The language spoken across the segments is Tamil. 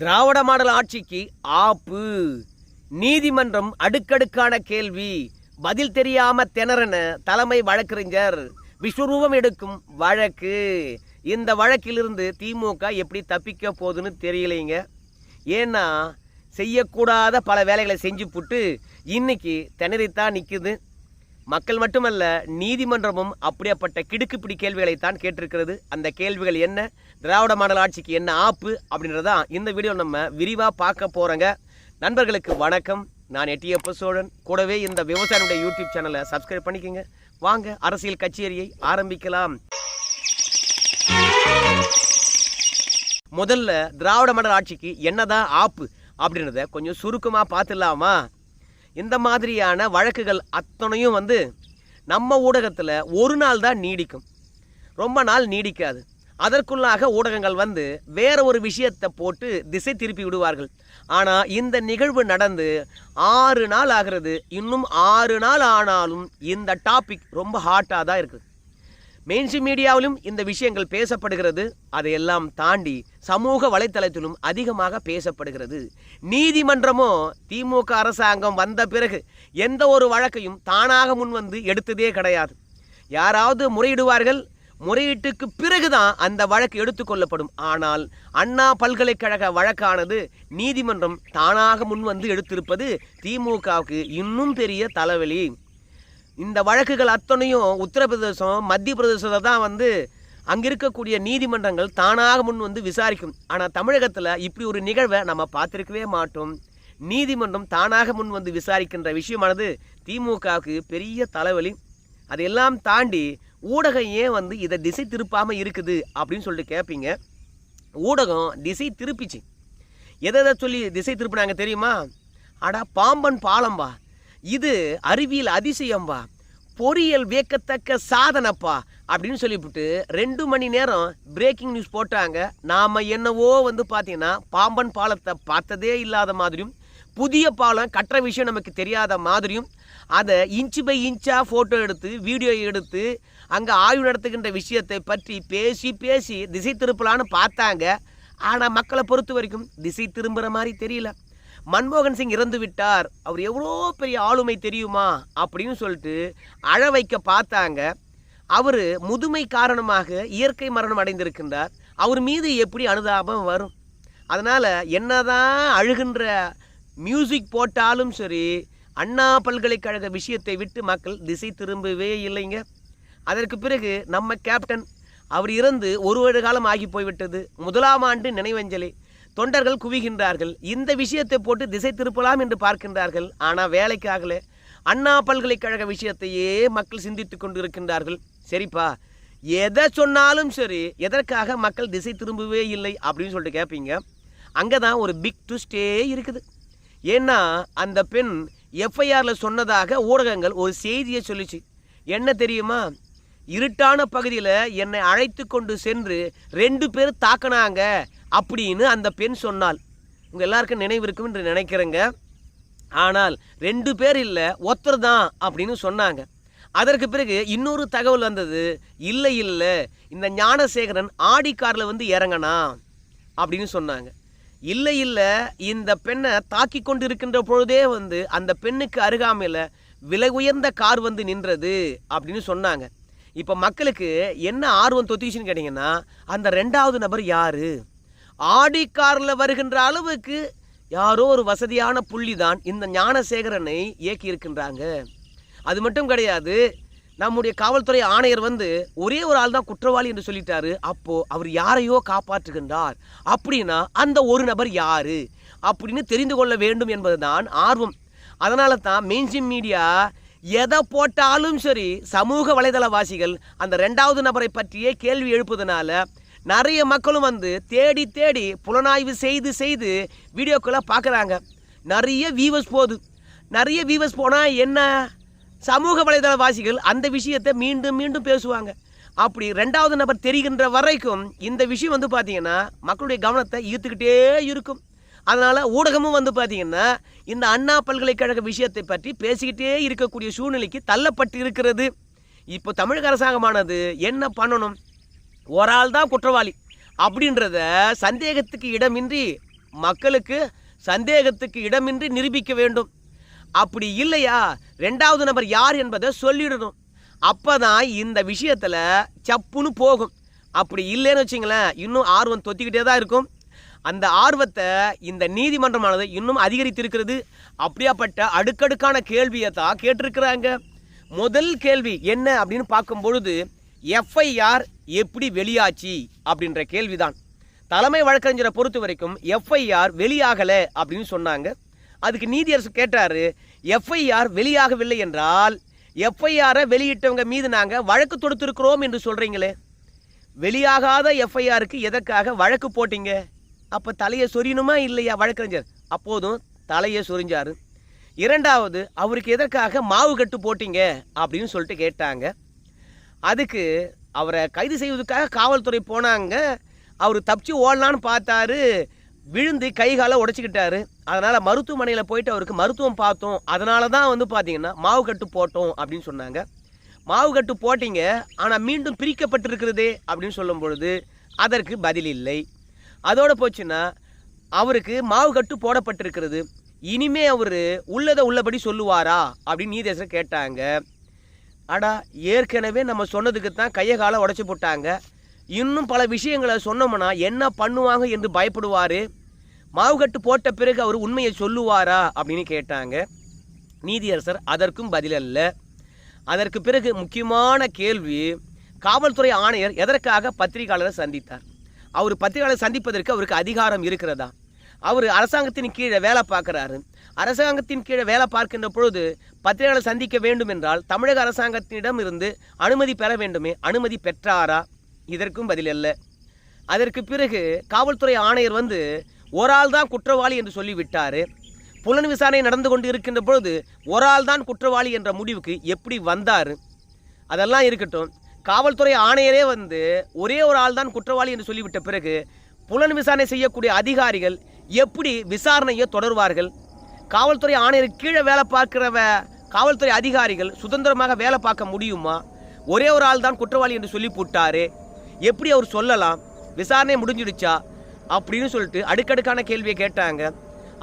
திராவிட மாடல் ஆட்சிக்கு ஆப்பு. நீதிமன்றம் அடுக்கடுக்கான கேள்வி. பதில் தெரியாம திணறன தலைமை வழக்கறிஞர் விஸ்வரூபம் எடுக்கும் வழக்கு. இந்த வழக்கிலிருந்து திமுக எப்படி தப்பிக்க போகுதுன்னு தெரியலைங்க. ஏன்னா செய்யக்கூடாத பல வேலைகளை செஞ்சு புட்டு இன்னைக்கு திணறித்தான் நிற்குது மக்கள் மட்டுமல்ல நீதிமன்றமும் அப்படியாப்பட்ட கிடுக்குப்பிடி கேள்விகளைத்தான் கேட்டிருக்கிறது. அந்த கேள்விகள் என்ன? திராவிட மாடல் ஆட்சிக்கு என்ன ஆப்பு? அப்படின்றதான் இந்த வீடியோ நம்ம விரிவாக பார்க்க போகிறோங்க நண்பர்களுக்கு வணக்கம். நான் எட்டியப்ப சோழன். கூடவே இந்த விவசாயினுடைய யூடியூப் சேனலை சப்ஸ்கிரைப் பண்ணிக்கோங்க. வாங்க அரசியல் கச்சேரியை ஆரம்பிக்கலாம். முதல்ல திராவிட மாடல் ஆட்சிக்கு என்னதான் ஆப்பு? அப்படின்றத கொஞ்சம் சுருக்கமாக பார்த்துடலாமா? இந்த மாதிரியான வழக்குகள் அத்தனையும் வந்து நம்ம ஊடகத்தில் ஒரு நாள் தான் நீடிக்கும். ரொம்ப நாள் நீடிக்காது. அதற்குள்ளாக ஊடகங்கள் வந்து வேற ஒரு விஷயத்தை போட்டு திசை திருப்பி விடுவார்கள். ஆனால் இந்த நிகழ்வு நடந்து ஆறு நாள் ஆகிறது. இன்னும் ஆறு நாள் ஆனாலும் இந்த டாபிக் ரொம்ப ஹாட்டாக தான் இருக்குது. மெயின்ஸ்ட்ரீம் மீடியாவிலும் இந்த விஷயங்கள் பேசப்படுகிறது. அதையெல்லாம் தாண்டி சமூக வலைத்தளத்திலும் அதிகமாக பேசப்படுகிறது. நீதிமன்றமோ திமுக அரசாங்கம் வந்த பிறகு எந்த ஒரு வழக்கையும் தானாக முன்வந்து எடுத்ததே கிடையாது. யாராவது முறையிடுவார்கள். முறையீட்டுக்கு பிறகுதான் அந்த வழக்கு எடுத்துக்கொள்ளப்படும் ஆனால் அண்ணா பல்கலைக்கழக வழக்கானது நீதிமன்றம் தானாக முன் வந்து எடுத்திருப்பது திமுகவுக்கு இன்னும் பெரிய தலைவலி. இந்த வழக்குகள் அத்தனையும் உத்தரப்பிரதேசம் மத்திய பிரதேசத்தில் தான் வந்து அங்கே இருக்கக்கூடிய நீதிமன்றங்கள் தானாக முன் வந்து விசாரிக்கும். ஆனால் தமிழகத்தில் இப்படி ஒரு நிகழ்வை நம்ம பார்த்துருக்கவே மாட்டோம். நீதிமன்றம் தானாக முன் வந்து விசாரிக்கின்ற விஷயமானது திமுகவுக்கு பெரிய தலைவலி. அதையெல்லாம் தாண்டி ஊடகம் ஏன் வந்து இதை திசை திருப்பாமல் இருக்குது அப்படின்னு சொல்லிட்டு கேட்பீங்க ஊடகம் திசை திருப்பிச்சு. எதை எதை சொல்லி திசை திருப்பினாங்க தெரியுமா? அடா பாம்பன் பாலம்பா இது அறிவியல் அதிசயம்பா. பொறியியல் வியக்கத்தக்க சாதனைப்பா அப்படின்னு சொல்லிவிட்டு ரெண்டு மணி நேரம் பிரேக்கிங் நியூஸ் போட்டாங்க. நாம் என்னவோ வந்து பார்த்தீங்கன்னா பாம்பன் பாலத்தை பார்த்ததே இல்லாத மாதிரியும் புதிய பாலம் கட்டுற விஷயம் நமக்கு தெரியாத மாதிரியும் அதை இன்ச்சு பை இன்ச்சாக ஃபோட்டோ எடுத்து வீடியோ எடுத்து அங்கே ஆய்வு நடத்துகின்ற விஷயத்தை பற்றி பேசி பேசி திசை திருப்பலான்னு பார்த்தாங்க. ஆனால் மக்களை பொறுத்த வரைக்கும் திசை திரும்புகிற மாதிரி தெரியல. மன்மோகன் சிங் இறந்து விட்டார். அவர் எவ்வளோ பெரிய ஆளுமை தெரியுமா? அப்படின்னு சொல்லிட்டு அழ வைக்க பார்த்தாங்க. அவர் முதுமை காரணமாக இயற்கை மரணம் அடைந்திருக்கின்றார். அவர் மீது எப்படி அனுதாபம் வரும்? அதனால் என்னதான் அழுகின்ற மியூசிக் போட்டாலும் சரி அண்ணா பல்கலைக்கழக விஷயத்தை விட்டு மக்கள் திசை திரும்பவே இல்லைங்க. அதற்கு பிறகு நம்ம கேப்டன் அவர் இறந்து ஒரு வருட காலம் ஆகி போய்விட்டது முதலாம் ஆண்டு நினைவஞ்சலி. தொண்டர்கள் குவிகின்றார்கள். இந்த விஷயத்தை போட்டு திசை திருப்பலாம் என்று பார்க்கின்றார்கள். ஆனால் வேலைக்காகல அண்ணா பல்கலைக்கழக விஷயத்தையே மக்கள் சிந்தித்து கொண்டு இருக்கின்றார்கள் சரிப்பா எதை சொன்னாலும் சரி எதற்காக மக்கள் திசை திரும்பவே இல்லை அப்படின்னு சொல்லிட்டு கேட்பீங்க அங்கே தான் ஒரு பிக் ட்விஸ்டே இருக்குது. ஏன்னா அந்த பெண் எஃப்ஐஆரில் சொன்னதாக ஊடகங்கள் ஒரு செய்தியை சொல்லிச்சு. என்ன தெரியுமா? இருட்டான பகுதியில் என்னை அழைத்து கொண்டு சென்று ரெண்டு பேர் தாக்கினாங்க. அப்படின்னு அந்த பெண் சொன்னாள். உங்கள் எல்லாருக்கும் நினைவு இருக்கும் என்று நினைக்கிறேங்க. ஆனால் ரெண்டு பேர் இல்லை ஒருத்தர் தான் அப்படின்னு சொன்னாங்க. அதற்கு பிறகு இன்னொரு தகவல் வந்தது. இல்லை இல்லை இந்த ஞானசேகரன் ஆடி காரில் வந்து இறங்கனா அப்படின்னு சொன்னாங்க. இல்லை இல்லை இந்த பெண்ணை தாக்கி கொண்டு இருக்கின்ற பொழுதே வந்து அந்த பெண்ணுக்கு அருகாமையில் விலை உயர்ந்த கார் வந்து நின்றது அப்படின்னு சொன்னாங்க. இப்போ மக்களுக்கு என்ன ஆர்வம் தொத்திச்சுன்னு கேட்டிங்கன்னா அந்த ரெண்டாவது நபர் யார்? ஆடி காரில் வருகின்ற அளவுக்கு யாரோ ஒரு வசதியான புள்ளி தான் இந்த ஞானசேகரனை இயக்கி இருக்கின்றாங்க அது மட்டும் கிடையாது நம்முடைய காவல்துறை ஆணையர் வந்து ஒரே ஒரு ஆள் தான் குற்றவாளி என்று சொல்லிட்டாரு. அப்போ அவர் யாரையோ காப்பாற்றுகின்றார். அப்படின்னா அந்த ஒரு நபர் யாரு அப்படின்னு தெரிந்து கொள்ள வேண்டும் என்பதுதான் ஆர்வம். அதனால தான் மெயின்ஸ்ட்ரீம் மீடியா எதை போட்டாலும் சரி சமூக வலைதளவாசிகள் அந்த ரெண்டாவது நபரை பற்றியே கேள்வி எழுப்பதனால நிறைய மக்களும் வந்து தேடி தேடி புலனாய்வு செய்து செய்து வீடியோக்களை பார்க்குறாங்க. நிறைய வியூவர்ஸ் போகுது. நிறைய வியூவர்ஸ் போனால் என்ன? சமூக வலைதளவாசிகள் அந்த விஷயத்தை மீண்டும் மீண்டும் பேசுவாங்க. அப்படி ரெண்டாவது நபர் தெரிகின்ற வரைக்கும் இந்த விஷயம் வந்து பார்த்திங்கன்னா மக்களுடைய கவனத்தை ஈர்த்துக்கிட்டே இருக்கும். அதனால் ஊடகமும் வந்து பார்த்திங்கன்னா இந்த அண்ணா பல்கலைக்கழக விஷயத்தை பற்றி பேசிக்கிட்டே இருக்கக்கூடிய சூழ்நிலைக்கு தள்ளப்பட்டு இருக்கிறது. இப்போ தமிழக அரசாங்கமானது என்ன பண்ணணும்? ஒரு ஆள் தான் குற்றவாளி. அப்படின்றத சந்தேகத்துக்கு இடமின்றி மக்களுக்கு சந்தேகத்துக்கு இடமின்றி நிரூபிக்க வேண்டும். அப்படி இல்லையா? ரெண்டாவது நபர் யார் என்பதை சொல்லிடணும். அப்பதான் இந்த விஷயத்தில் சப்புன்னு போகும். அப்படி இல்லைன்னு வச்சிங்களேன் இன்னும் ஆர்வம் தொத்திக்கிட்டே தான் இருக்கும். அந்த ஆர்வத்தை இந்த நீதிமன்றமானது இன்னும் அதிகரித்திருக்கிறது. அப்படியாப்பட்ட அடுக்கடுக்கான கேள்வியை தான் கேட்டிருக்கிறாங்க. முதல் கேள்வி என்ன அப்படின்னு பார்க்கும் பொழுது எஃப்ஐஆர் எப்படி வெளியாச்சு அப்படின்ற கேள்விதான். தலைமை வழக்கறிஞரை பொறுத்த வரைக்கும் எஃப்ஐஆர் வெளியாகலை அப்படின்னு சொன்னாங்க. அதுக்கு நீதியரசு கேட்டாரு எஃப்ஐஆர் வெளியாகவில்லை என்றால் எஃப்ஐஆரை வெளியிட்டவங்க மீது நாங்கள் வழக்கு தொடுத்திருக்கிறோம் என்று சொல்கிறீங்களே வெளியாகாத எஃப்ஐஆருக்கு எதற்காக வழக்கு போட்டீங்க? அப்போ தலையை சொரியணுமா இல்லையா வழக்கறிஞர்? அப்போதும் தலையை சொரிஞ்சார். இரண்டாவது அவருக்கு எதற்காக மாவு கட்டு போட்டீங்க? அப்படின்னு சொல்லிட்டு கேட்டாங்க. அதுக்கு அவரை கைது செய்வதற்காக காவல்துறை போனாங்க. அவர் தப்பிச்சு ஓடலான்னு பார்த்தாரு. விழுந்து கை காலை உடைச்சிக்கிட்டாரு. அதனால் மருத்துவமனையில் போயிட்டு அவருக்கு மருத்துவம் பார்த்தோம். அதனால தான் வந்து பார்த்தீங்கன்னா மாவு கட்டு போட்டோம் அப்படின்னு சொன்னாங்க. மாவு கட்டு போட்டீங்க. ஆனால் மீண்டும் பிரிக்கப்பட்டிருக்கிறதே அப்படின்னு சொல்லும் பொழுது அதற்கு பதில் இல்லை. அதோடு போச்சுன்னா அவருக்கு மாவு கட்டு போடப்பட்டிருக்கிறது. இனிமே அவர் உள்ளதை உள்ளபடி சொல்லுவாரா அப்படின்னு நீதேசர் கேட்டாங்க. அடா ஏற்கனவே நம்ம சொன்னதுக்கு தான் கையை காலை உடச்சி போட்டாங்க. இன்னும் பல விஷயங்களை சொன்னோம்னா என்ன பண்ணுவாங்க என்று பயப்படுவார். மாவுகட்டு போட்ட பிறகு அவர் உண்மையை சொல்லுவாரா அப்படின்னு கேட்டாங்க. நீதியரசர் அதற்கும் பதிலல்ல அதற்கு பிறகு முக்கியமான கேள்வி காவல்துறை ஆணையர் எதற்காக பத்திரிகையாளரை சந்தித்தார்? அவர் பத்திரிகையாளரை சந்திப்பதற்கு அவருக்கு அதிகாரம் இருக்கிறதா? அவர் அரசாங்கத்தின் கீழே வேலை பார்க்குறாரு. அரசாங்கத்தின் கீழே வேலை பார்க்கின்ற பொழுது பத்திரிகையாளர் சந்திக்க வேண்டும் என்றால் தமிழக அரசாங்கத்தினிடம் இருந்து அனுமதி பெற வேண்டுமே. அனுமதி பெற்றாரா? இதற்கும் பதில் அல்ல. அதற்கு பிறகு காவல்துறை ஆணையர் வந்து ஒரு ஆள் தான் குற்றவாளி என்று சொல்லிவிட்டார். புலன் விசாரணை நடந்து கொண்டு இருக்கின்ற பொழுது ஒரு ஆள் தான் குற்றவாளி என்ற முடிவுக்கு எப்படி வந்தார்? அதெல்லாம் இருக்கட்டும். காவல்துறை ஆணையரே வந்து ஒரே ஒரு ஆள் தான் குற்றவாளி என்று சொல்லிவிட்ட பிறகு புலன் விசாரணை செய்யக்கூடிய அதிகாரிகள் எப்படி விசாரணையை தொடர்வார்கள்? காவல்துறை ஆணையர் கீழே வேலை பார்க்கிறவ காவல்துறை அதிகாரிகள் சுதந்திரமாக வேலை பார்க்க முடியுமா? ஒரே ஒரு ஆள் தான் குற்றவாளி என்று சொல்லி போட்டாரு. எப்படி அவர் சொல்லலாம்? விசாரணை முடிஞ்சிடுச்சா? அப்படின்னு சொல்லிட்டு அடுக்கடுக்கான கேள்வியை கேட்டாங்க.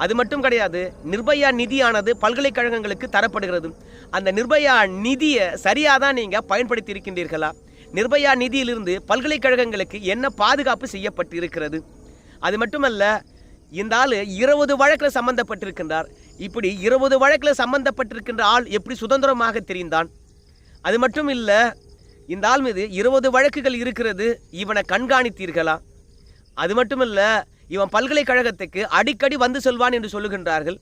அது மட்டும் கிடையாது நிர்பயா நிதியானது பல்கலைக்கழகங்களுக்கு தரப்படுகிறது. அந்த நிர்பயா நிதியை சரியாக தான் நீங்கள் பயன்படுத்தி இருக்கின்றீர்களா? நிர்பயா நிதியிலிருந்து பல்கலைக்கழகங்களுக்கு என்ன பாதுகாப்பு செய்யப்பட்டு இருக்கிறது அது மட்டுமல்ல இந்த ஆள் இருபது வழக்கில் சம்பந்தப்பட்டிருக்கின்றார். இப்படி இருபது வழக்கில் சம்பந்தப்பட்டிருக்கின்ற ஆள் எப்படி சுதந்திரமாக தெரிந்தான்? அது மட்டும் இல்லை இந்த ஆள் மீது இருபது வழக்குகள் இருக்கிறது இவனை கண்காணித்தீர்களா? அது மட்டும் இல்லை இவன் பல்கலைக்கழகத்துக்கு அடிக்கடி வந்து செல்வான் என்று சொல்லுகின்றார்கள்.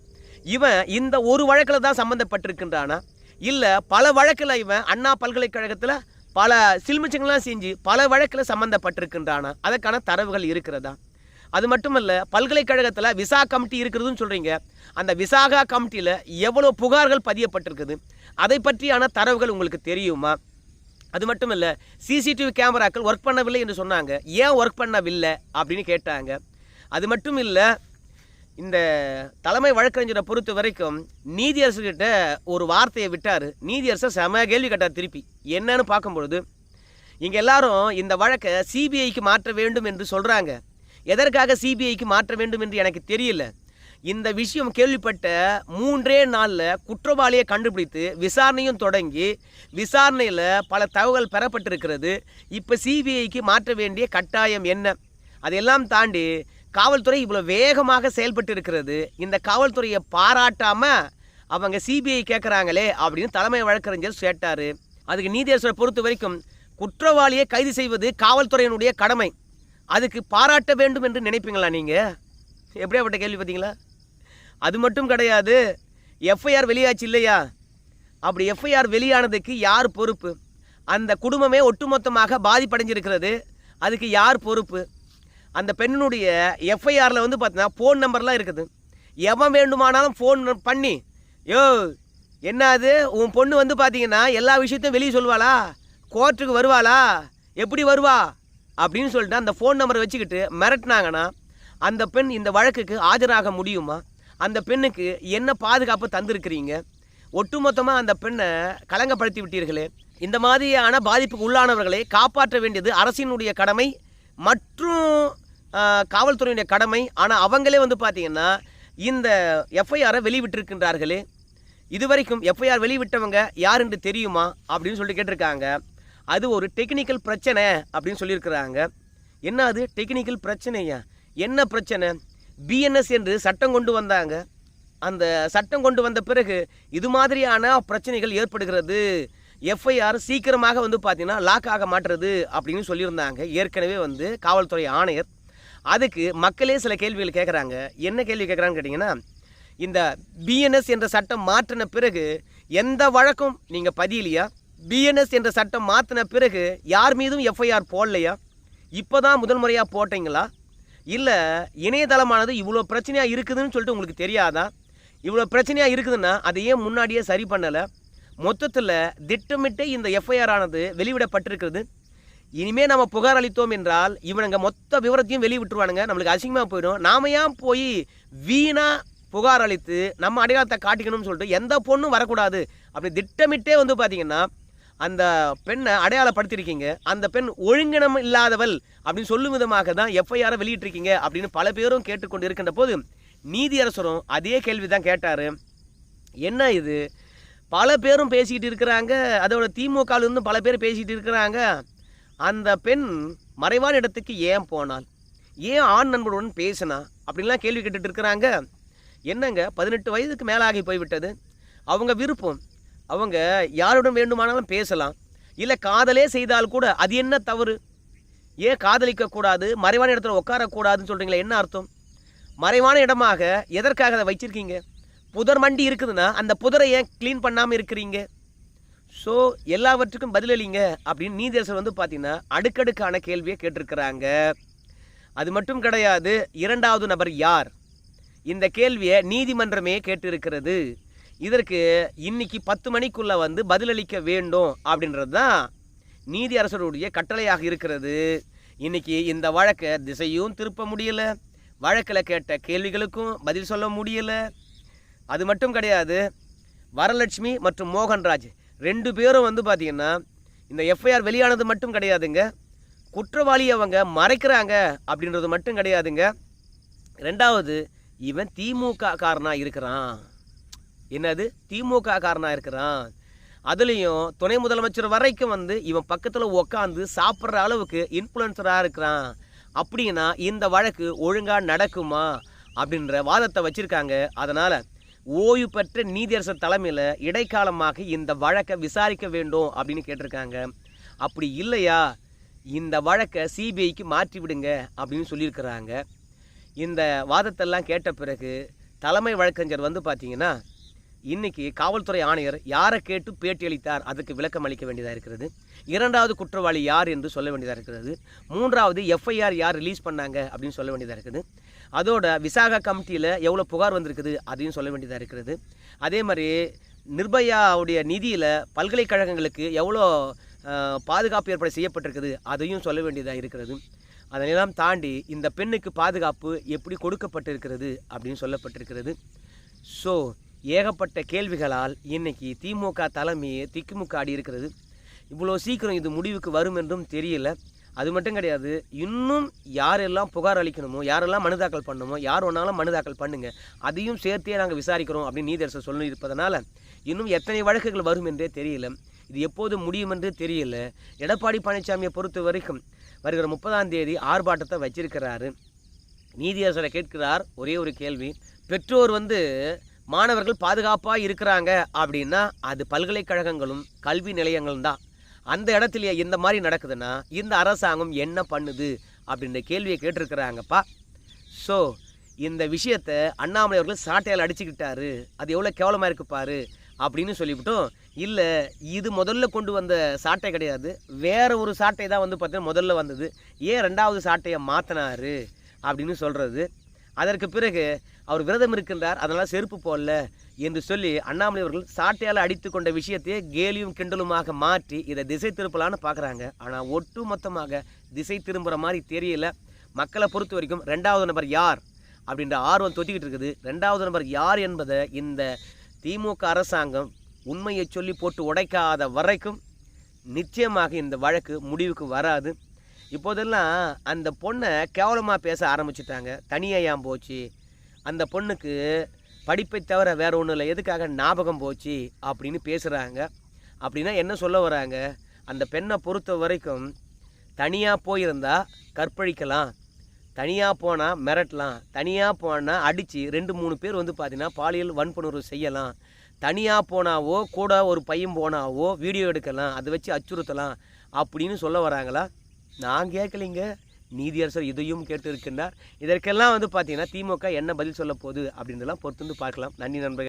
இவன் இந்த ஒரு வழக்கில் தான் சம்மந்தப்பட்டிருக்கின்றானா இல்லை பல வழக்கில் இவன் அண்ணா பல்கலைக்கழகத்தில் பல சில்மிச்சங்கள்லாம் செஞ்சு பல வழக்கில் சம்மந்தப்பட்டிருக்கின்றானா அதற்கான தரவுகள் இருக்கிறதா? அது மட்டுமல்ல பல்கலைக்கழகத்தில் விசா கமிட்டி இருக்கிறதுன்னு சொல்கிறீங்க அந்த விசாகா கமிட்டியில் எவ்வளோ புகார்கள் பதியப்பட்டிருக்குது? அதை பற்றியான தரவுகள் உங்களுக்கு தெரியுமா? அது மட்டும் இல்லை சிசிடிவி கேமராக்கள் ஒர்க் பண்ணவில்லை என்று சொன்னாங்க. ஏன் ஒர்க் பண்ணவில்லை அப்படின்னு கேட்டாங்க. அது மட்டும் இல்லை இந்த தலைமை வழக்கறிஞரை பொறுத்த வரைக்கும் நீதியரசர்கிட்ட ஒரு வார்த்தையை விட்டார். நீதியரசர் செம கேள்வி கேட்டார் திருப்பி. என்னன்னு பார்க்கும்பொழுது இங்கே எல்லாரும் இந்த வழக்கை சிபிஐக்கு மாற்ற வேண்டும் என்று சொல்கிறாங்க எதற்காக சிபிஐக்கு மாற்ற வேண்டும் என்று எனக்கு தெரியல. இந்த விஷயம் கேள்விப்பட்ட மூன்றே நாளில் குற்றவாளியை கண்டுபிடித்து விசாரணையும் தொடங்கி விசாரணையில் பல தகவல் பெறப்பட்டிருக்கிறது. இப்போ சிபிஐக்கு மாற்ற வேண்டிய கட்டாயம் என்ன? அதையெல்லாம் தாண்டி காவல்துறை இவ்வளோ வேகமாக செயல்பட்டு இருக்கிறது இந்த காவல்துறையை பாராட்டாமல் அவங்க சிபிஐ கேட்குறாங்களே அப்படின்னு தலைமை வழக்கறிஞர் கேட்டார். அதுக்கு நீதியரசரை பொறுத்த வரைக்கும் குற்றவாளியை கைது செய்வது காவல்துறையினுடைய கடமை. அதுக்கு பாராட்ட வேண்டும் என்று நினைப்பீங்களா நீங்கள் எப்படியாப்பட்ட கேள்வி பார்த்தீங்களா? அது மட்டும் கிடையாது எஃப்ஐஆர் வெளியாச்சு இல்லையா? அப்படி எஃப்ஐஆர் வெளியானதுக்கு யார் பொறுப்பு? அந்த குடும்பமே ஒட்டுமொத்தமாக பாதிப்படைஞ்சிருக்கிறது. அதுக்கு யார் பொறுப்பு? அந்த பெண்ணினுடைய எஃப்ஐஆரில் வந்து பார்த்தீங்கன்னா ஃபோன் நம்பர்லாம் இருக்குது. எவன் வேண்டுமானாலும் ஃபோன் பண்ணி யோ என்ன அது? உன் பொண்ணு வந்து பார்த்தீங்கன்னா எல்லா விஷயத்தையும் வெளியே சொல்லுவாளா? கோர்ட்டுக்கு வருவாளா? எப்படி வருவா? அப்படின்னு சொல்லிட்டு அந்த ஃபோன் நம்பரை வச்சுக்கிட்டு மிரட்டினாங்கன்னா அந்த பெண் இந்த வழக்குக்கு ஆஜராக முடியுமா? அந்த பெண்ணுக்கு என்ன பாதுகாப்பு தந்திருக்கிறீங்க? ஒட்டுமொத்தமாக அந்த பெண்ணை கலங்கப்படுத்தி விட்டீர்களே. இந்த மாதிரியான பாதிப்புக்கு உள்ளானவர்களை காப்பாற்ற வேண்டியது அரசினுடைய கடமை மற்றும் காவல்துறையினுடைய கடமை. ஆனால் அவங்களே வந்து பார்த்தீங்கன்னா இந்த எஃப்ஐஆரை வெளிவிட்டிருக்கின்றார்களே இதுவரைக்கும் எஃப்ஐஆர் வெளிவிட்டவங்க யார் என்று தெரியுமா? அப்படின்னு சொல்லிட்டு கேட்டிருக்காங்க. அது ஒரு டெக்னிக்கல் பிரச்சனை அப்படின்னு சொல்லியிருக்கிறாங்க. என்ன அது? டெக்னிக்கல் பிரச்சனையா? என்ன பிரச்சனை? பிஎன்எஸ் என்று சட்டம் கொண்டு வந்தாங்க. அந்த சட்டம் கொண்டு வந்த பிறகு இது மாதிரியான பிரச்சனைகள் ஏற்படுகிறது. எஃப்ஐஆர் சீக்கிரமாக வந்து பார்த்தீங்கன்னா லாக் ஆக மாட்டுறது அப்படின்னு சொல்லியிருந்தாங்க. ஏற்கனவே வந்து காவல்துறை ஆணையர். அதுக்கு மக்களே சில கேள்விகள் கேட்குறாங்க. என்ன கேள்வி கேட்குறாங்கன்னு கேட்டிங்கன்னா இந்த பிஎன்எஸ் என்ற சட்டம் மாற்றின பிறகு எந்த வழக்கும் நீங்கள் பதியலையா? பிஎன்எஸ் என்ற சட்டம் மாற்றின பிறகு யார் மீதும் எஃப்ஐஆர் போடலையா? இப்போ தான் முதல் முறையாக போட்டீங்களா? இல்லை இணையதளமானது இவ்வளோ பிரச்சனையாக இருக்குதுன்னு சொல்லிட்டு உங்களுக்கு தெரியாதா? இவ்வளோ பிரச்சனையாக இருக்குதுன்னா அதை ஏன் முன்னாடியே சரி பண்ணலை? மொத்தத்தில் திட்டமிட்டு இந்த எஃப்ஐஆர் ஆனது வெளிவிடப்பட்டிருக்கிறது இனிமேல் நம்ம புகார் அளித்தோம் என்றால் இவனுங்க மொத்த விவரத்தையும் வெளியிட்டுருவானுங்க. நம்மளுக்கு அசிங்கமாக போயிடும். நாம ஏன் போய் வீணாக புகார் அளித்து நம்ம அடையாளத்தை காட்டிக்கணும்னு சொல்லிட்டு எந்த பொண்ணும் வரக்கூடாது? அப்படி திட்டமிட்டே வந்து பார்த்திங்கன்னா அந்த பெண்ணை அடையாளப்படுத்தியிருக்கீங்க. அந்த பெண் ஒழுங்கினம் இல்லாதவள் அப்படின்னு சொல்லும் விதமாக தான் எஃப்ஐஆரை வெளியிட்டிருக்கீங்க அப்படின்னு பல பேரும் கேட்டுக்கொண்டு இருக்கின்ற போது நீதியரசரும் அதே கேள்வி தான் கேட்டார். என்ன இது? பல பேரும் பேசிக்கிட்டு இருக்கிறாங்க. அதோட திமுகவிலிருந்து பல பேர் பேசிக்கிட்டு இருக்கிறாங்க. அந்த பெண் மறைவான இடத்துக்கு ஏன் போனால் ஏன் ஆண் நண்பருடன் பேசினா? அப்படின்லாம் கேள்வி கேட்டுட்டு இருக்கிறாங்க. என்னங்க? பதினெட்டு வயதுக்கு மேலாகி போய்விட்டது. அவங்க விருப்பம் அவங்க யாருடன் வேண்டுமானாலும் பேசலாம். இல்லை காதலே செய்தால் கூட அது என்ன தவறு? ஏன் காதலிக்கக்கூடாது மறைவான இடத்துல உட்காரக்கூடாதுன்னு சொல்கிறீங்களா என்ன அர்த்தம்? மறைவான இடமாக எதற்காக அதை வச்சிருக்கீங்க புதர் மண்டி இருக்குதுன்னா அந்த புதரை ஏன் க்ளீன் பண்ணாமல் இருக்கிறீங்க? ஸோ எல்லாவற்றுக்கும் பதிலளிங்க அப்படின்னு நீதேசர் வந்து பார்த்தீங்கன்னா அடுக்கடுக்கான கேள்வியை கேட்டிருக்கிறாங்க. அது மட்டும் கிடையாது இரண்டாவது நபர் யார்? இந்த கேள்வியை நீதிமன்றமே கேட்டிருக்கிறது. இதற்கு இன்னைக்கு பத்து மணிக்குள்ளே வந்து பதிலளிக்க வேண்டும் அப்படின்றது தான் நீதியரசருடைய கட்டளையாக இருக்கிறது. இன்னைக்கு இந்த வழக்கை திசையும் திருப்ப முடியலை. வழக்கில் கேட்ட கேள்விகளுக்கும் பதில் சொல்ல முடியல. அது மட்டும் கிடையாது வரலட்சுமி மற்றும் மோகன்ராஜ் ரெண்டு பேரும் வந்து பார்த்தீங்கன்னா இந்த எஃப்ஐஆர் வெளியானது மட்டும் கிடையாதுங்க. குற்றவாளி அவங்க மறைக்கிறாங்க அப்படின்றது மட்டும் கிடையாதுங்க. ரெண்டாவது இவன் திமுக காரனாக இருக்கிறான். என்னது? திமுக காரனாக இருக்கிறான். அதுலேயும் துணை முதலமைச்சர் வரைக்கும் வந்து இவன் பக்கத்தில் உக்காந்து சாப்பிட்ற அளவுக்கு இன்ஃப்ளூயன்சராக இருக்கிறான். அப்படின்னா இந்த வழக்கு ஒழுங்காக நடக்குமா? அப்படின்ற வாதத்தை வச்சுருக்காங்க. அதனால் ஓய்வு பெற்ற நீதியரசர் தலைமையில் இடைக்காலமாக இந்த வழக்கை விசாரிக்க வேண்டும் அப்படின்னு கேட்டிருக்காங்க. அப்படி இல்லையா? இந்த வழக்கை சிபிஐக்கு மாற்றி விடுங்க அப்படின்னு சொல்லியிருக்கிறாங்க. இந்த வாதத்தெல்லாம் கேட்ட பிறகு தலைமை வழக்கறிஞர் வந்து பார்த்தீங்கன்னா இன்னைக்கு காவல்துறை ஆணையர் யாரை கேட்டு பேட்டி அளித்தார் அதுக்கு விளக்கம் அளிக்க வேண்டியதாக இருக்கிறது. இரண்டாவது குற்றவாளி யார் என்று சொல்ல வேண்டியதாக இருக்கிறது. மூன்றாவது எஃப்ஐஆர் யார் ரிலீஸ் பண்ணாங்க அப்படின்னு சொல்ல வேண்டியதாக இருக்குது. அதோட விசாகா கமிட்டியில் எவ்வளோ புகார் வந்திருக்குது அதையும் சொல்ல வேண்டியதாக இருக்கிறது. அதே மாதிரி நிர்பயாவுடைய நிதியில் பல்கலைக்கழகங்களுக்கு எவ்வளோ பாதுகாப்பு ஏற்பாடு செய்யப்பட்டிருக்குது அதையும் சொல்ல வேண்டியதாக இருக்கிறது. அதனெல்லாம் தாண்டி இந்த பெண்ணுக்கு பாதுகாப்பு எப்படி கொடுக்கப்பட்டிருக்கிறது அப்படின்னு சொல்லப்பட்டிருக்கிறது. ஸோ ஏகப்பட்ட கேள்விகளால் இன்னைக்கு திமுக தலைமையை திக்குமுக்காடி இருக்கிறது. இவ்வளோ சீக்கிரம் இது முடிவுக்கு வரும் என்றும் தெரியல. அது மட்டும் கிடையாது இன்னும் யாரெல்லாம் புகார் அளிக்கணுமோ யாரெல்லாம் மனு தாக்கல் பண்ணணுமோ யார் ஒன்றாலும் மனு தாக்கல் பண்ணுங்கள் அதையும் சேர்த்தே நாங்கள் விசாரிக்கிறோம் அப்படின்னு நீதரசர் சொல்லி இருப்பதனால இன்னும் எத்தனை வழக்குகள் வரும் என்றே தெரியல. இது எப்போது முடியும் என்று தெரியல. எடப்பாடி பழனிசாமியை பொறுத்த வரைக்கும் வருகிற முப்பதாம் தேதி ஆர்ப்பாட்டத்தை வச்சிருக்கிறாரு. நீதியரசரை கேட்கிறார் ஒரே ஒரு கேள்வி. பெற்றோர் வந்து மாணவர்கள் பாதுகாப்பாக இருக்கிறாங்க அப்படின்னா அது பல்கலைக்கழகங்களும் கல்வி நிலையங்களும் தான். அந்த இடத்துலையே இந்த மாதிரி நடக்குதுன்னா இந்த அரசாங்கம் என்ன பண்ணுது அப்படின்ற கேள்வியை கேட்டிருக்கிறாங்கப்பா. ஸோ இந்த விஷயத்தை அண்ணாமலை அவர்கள் சாட்டையால் அடிச்சுக்கிட்டாரு. அது எவ்வளோ கேவலமாக இருக்கு பாரு அப்படின்னு சொல்லிவிட்டோம். இல்லை இது முதல்ல கொண்டு வந்த சாட்டை கிடையாது. வேற ஒரு சாட்டை தான் வந்து பார்த்தீங்கன்னா முதல்ல வந்தது. ஏன் ரெண்டாவது சாட்டையை மாற்றினாரு அப்படின்னு சொல்கிறது அதற்கு பிறகு அவர் விரதம் இருக்கின்றார் அதனால் செருப்பு போடல என்று சொல்லி அண்ணாமலை அவர்கள் சாட்டையால் அடித்து கொண்ட விஷயத்தையே கேலியும் கிண்டலுமாக மாற்றி இதை திசை திருப்பலான்னு பார்க்குறாங்க ஆனால் ஒட்டு மொத்தமாக திசை திரும்புகிற மாதிரி தெரியல. மக்களை பொறுத்த வரைக்கும் ரெண்டாவது நபர் யார் அப்படின்ற ஆர்வம் தொத்திக்கிட்டு இருக்குது. ரெண்டாவது நபர் யார் என்பதை இந்த திமுக அரசாங்கம் உண்மையை சொல்லி போட்டு உடைக்காத வரைக்கும் நிச்சயமாக இந்த வழக்கு முடிவுக்கு வராது. இப்போதெல்லாம் அந்த பொண்ணை கேவலமாக பேச ஆரம்பிச்சிட்டாங்க. தனியாக ஏன் போச்சு? அந்த பொண்ணுக்கு படிப்பை தவிர வேறு ஒன்றும் இல்லை. எதுக்காக ஞாபகம் போச்சு அப்படின்னு பேசுகிறாங்க அப்படின்னா என்ன சொல்ல வராங்க? அந்த பெண்ணை பொறுத்த வரைக்கும் தனியாக போயிருந்தால் கற்பழிக்கலாம். தனியாக போனால் மிரட்டலாம். தனியாக போனால் அடித்து ரெண்டு மூணு பேர் வந்து பார்த்தீங்கன்னா பாலியல் வன்புணர்வு செய்யலாம். தனியாக போனாவோ கூட ஒரு பையன் போனாவோ வீடியோ எடுக்கலாம். அதை வச்சு அச்சுறுத்தலாம் அப்படின்னு சொல்ல வராங்களா? நான் கேட்கலைங்க. நீதியரசர் இதையும் கேட்டு இருக்கின்றார் இதற்கெல்லாம் வந்து பார்த்தீங்கன்னா திமுக என்ன பதில் சொல்ல போகுது அப்படின்றலாம் பொறுத்து வந்து பார்க்கலாம். நன்றி நண்பர்கள்.